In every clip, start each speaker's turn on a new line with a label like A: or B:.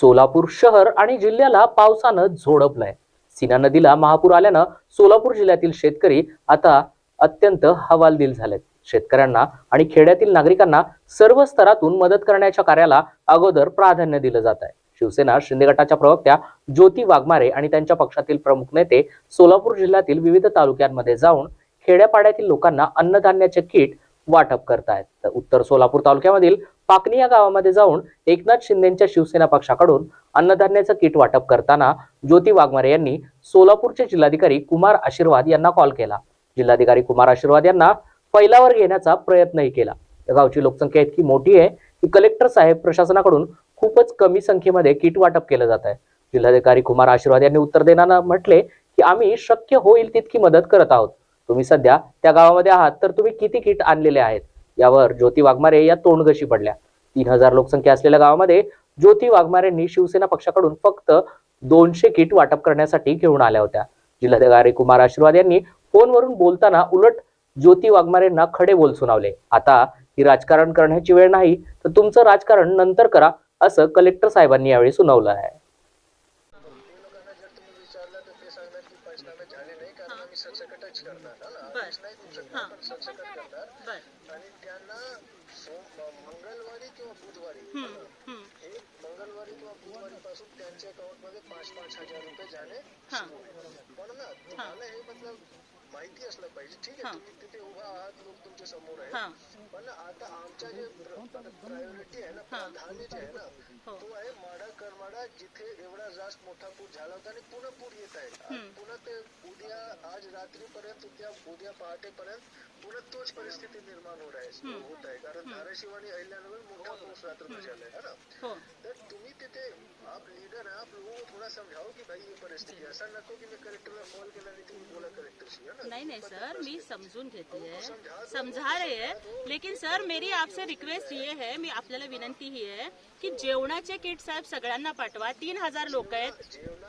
A: सोलापूर शहर आणि जिल्ह्याला पावसानं झोडपलंय. सीना नदीला महापूर आल्यानं सोलापूर जिल्ह्यातील शेतकरी आता अत्यंत हवालदिल झालेत. शेतकऱ्यांना आणि खेड्यातील नागरिकांना सर्व स्तरातून मदत करण्याच्या कार्याला अगोदर प्राधान्य दिलं जात आहे शिवसेना शिंदे गटाच्या प्रवक्त्या ज्योती वाघमारे आणि त्यांच्या पक्षातील प्रमुख नेते सोलापूर जिल्ह्यातील विविध तालुक्यांमध्ये जाऊन खेड्यापाड्यातील लोकांना अन्नधान्याचे किट वाटप करतायत. तर उत्तर सोलापूर तालुक्यामधील पाकणी या गावामध्ये जाऊन एकनाथ शिंदेच्या शिवसेना पक्षाकडून अन्नधान्याचं किट वाटप करताना ज्योती वाघमारे यांनी सोलापूरचे जिल्हाधिकारी कुमार आशीर्वाद यांना कॉल केला. जिल्हाधिकारी कुमार आशीर्वाद यांना फैलावर घेण्याचा प्रयत्नही केला. या गावची लोकसंख्या इतकी मोठी आहे की कलेक्टर साहेब प्रशासनाकडून खूपच कमी संख्येमध्ये किट वाटप केलं जात आहे. जिल्हाधिकारी कुमार आशीर्वाद यांनी उत्तर देताना म्हटले की आम्ही शक्य होईल तितकी मदत करत आहोत. तुम्ही सध्या त्या गावामध्ये आहात तर तुम्ही किती किट आणलेले आहेत? यावर ज्योती वाघमारे या तोंडघशी पडल्या. तीन हजार लोकसंख्या असलेल्या गावामध्ये ज्योती वाघमारेंनी शिवसेना पक्षाकडून फक्त दोनशे किट वाटप करण्यासाठी घेऊन आल्या होत्या. जिल्हाधिकारी कुमार आशीर्वाद यांनी फोनवरून बोलताना उलट ज्योती वाघमारेंना खडे बोल सुनावले. आता ही राजकारण करण्याची वेळ नाही तर तुमचं राजकारण नंतर करा असं कलेक्टर साहेबांनी यावेळी सुनावलं आहे.
B: विचारलं तर ते सांगणार की पंचनामे झाले नाही कारण आम्ही सरसकटच करणार हा ना. आदेश नाही देऊ शकणार
C: हा.
B: पण सरसकट करणार आणि त्यांना सोम मंगळवारी किंवा बुधवारी
C: हम्म, हम्म.
B: हे मंगळवारी किंवा बुधवारी पासून त्यांच्या अकाउंटमध्ये पाच पाच हजार रुपये जाणे
C: हा.
B: सुरू होईल. पण ना तुम्हाला हे मतलब माहिती असलं पाहिजे. ठीक
C: हा.
B: आहे तुम्ही तिथे उभा आहात लोक तुमच्यासमोर
C: हा.
B: आहे पण आता आमच्या जे प्रायोरिटी आहे ना
C: हा.
B: प्राधान्य जे आहे ना
C: हो.
B: तो आहे माडा करमाडा जिथे एवढा जास्त मोठा पूर झाला होता आणि पुन्हा पूर येत आहे. पुन्हा ते उद्या आज रात्रीपर्यंत उद्या उद्या पहाटेपर्यंत पुन्हा तोच परिस्थिती निर्माण होत आहे. होत आहे. कारण धाराशिव आणि अहिल्यानगर मोठा पाऊस रात्रभर झालाय है ना?
C: हो.
B: तर तुम्ही तिथे है लोगों को थोड़ा समझाओ की भाई ये परिस्थिती आहे. असं नको की मी कलेक्टरला कॉल केला आणि तुम्ही बोला कलेक्टरशी है ना?
C: नहीं नहीं सर मैं समझून घेते है। समझा रहे हैं लेकिन सर मेरी आपसे रिक्वेस्ट ये है मी आपल्याला विनंती ही आहे की जेवणाचे किट साहेब सगळ्यांना पाठवा तीन हजार लोक आहेत.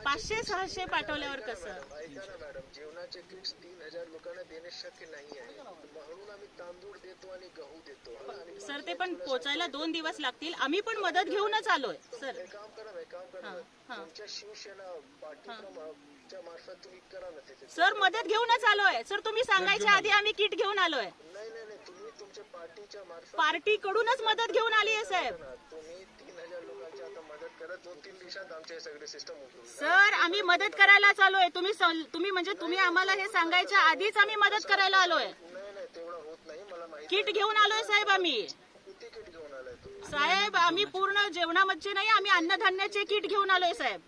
C: पाचशे सहाशे पाठवल्यावर कसं?
B: ऐका ना मॅडम जेवणाचे किट्स तीन हजार लोकांना देणे शक्य नाही आहे. म्हणून आम्ही तांदूळ देतो आणि गहू देतो हा ना? आणि
C: सर ते पण पोचायला दोन दिवस लागतील. आम्ही पण मदत घेऊनच आलोय सर.
B: एक काम करा ना एक काम करा.
C: हा, हा.
B: तुमच्या शिवसेना पार्टीच्या मार्फत तुम्ही करा ना तिथे
C: सर मदत घेऊनच आलोय. सर तुम्ही सांगायच्या आधी आम्ही किट घेऊन आलोय.
B: नाही नाही नाही तुम्ही तुमच्या पार्टीच्या मार्फत
C: पार्टी कडूनच मदत घेऊन आली आहे साहेब.
B: करा. तुम्ही तीन हजार लोकांची आता मदत करा. दोन तीन दिवसात आमचे हे सगळे सिस्टम उघडून
C: सर आम्ही मदत करायला आलोय तुम्ही तुम्ही म्हणजे तुम्ही आम्हाला हे सांगायच्या आधीच आम्ही मदत करायला आलोय.
B: नाही नाही तेवढं होत नाही. मला माहिती
C: किट घेऊन आलोय साहेब आम्ही
B: किती किट घेऊन आलाय तुम्ही
C: साहेब आम्ही पूर्ण जेवणामध्ये नाही आम्ही अन्नधान्याचे किट घेऊन आलोय साहेब.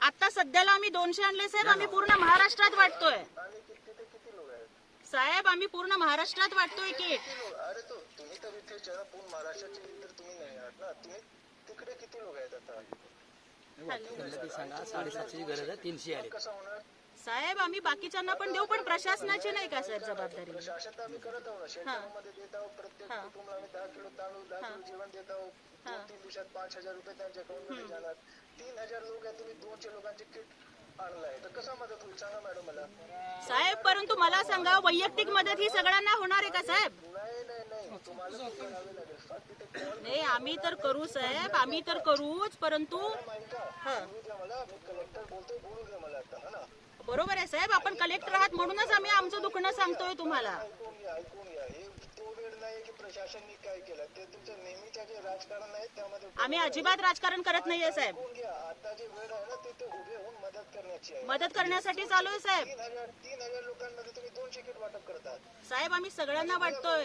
C: आता सध्याला आम्ही दोनशे आणले साहेब. आम्ही पूर्ण महाराष्ट्रात वाटतोय. साहेब आम्ही पूर्ण महाराष्ट्रात वाटतोय किट.
B: अरे तो तुम्ही तर इथे जरा पूर्ण महाराष्ट्राचे तर तुम्ही नाही आहात ना. तुम्ही तिकडे किती लोक आहेत आता?
D: ती सांगा साडेसातशेची गरज आहे तीनशे आले.
B: कसं होणार?
C: साहेब आम्ही बाकीच्यांना पण देऊ पण प्रशासनाची नाही का साहेब जबाबदारी?
B: प्रशासन तर आम्ही करत आहोत. ना शेतकऱ्यांमध्ये देत आहोत प्रत्येक
C: हा.
B: कुटुंबाला आम्ही दहा किलो तांदूळ दहा किलो जेवण देत आहोत. दोन तीन दिवसात पाच हजार रुपये त्यांच्या अकाउंटमध्ये जाणार. तीन हजार लोक आहेत तुम्ही दोनशे लोकांचे किट आणलाय. तर कसा मदत होईल? सांगा मॅडम मला.
C: साहेब परंतु मला सांगा वैयक्तिक मदत ही सगळ्यांना होणार आहे का साहेब?
B: नाही नाही नाही. तुम्हाला ते करावे लागेल. फक्त तिथे कॉल
C: नाही आम्ही तर करू साहेब आम्ही तर करूच परंतु हा.
B: कलेक्टर
C: बरोबर आहे साहेब आपण कलेक्टर आहात म्हणूनच आम्ही आमचं दुखणं सांगतोय तुम्हाला.
B: काय केलं ते जे राजकारण त्यामध्ये
C: आम्ही अजिबात राजकारण करत नाहीये साहेब.
B: आता जे वेळ आहे ना उभे मदत करण्याची
C: मदत करण्यासाठी चालू आहे साहेब.
B: तीन हजार लोकांमध्ये तुम्ही दोनशे किट वाटप करतात
C: साहेब आम्ही सगळ्यांना वाटतोय.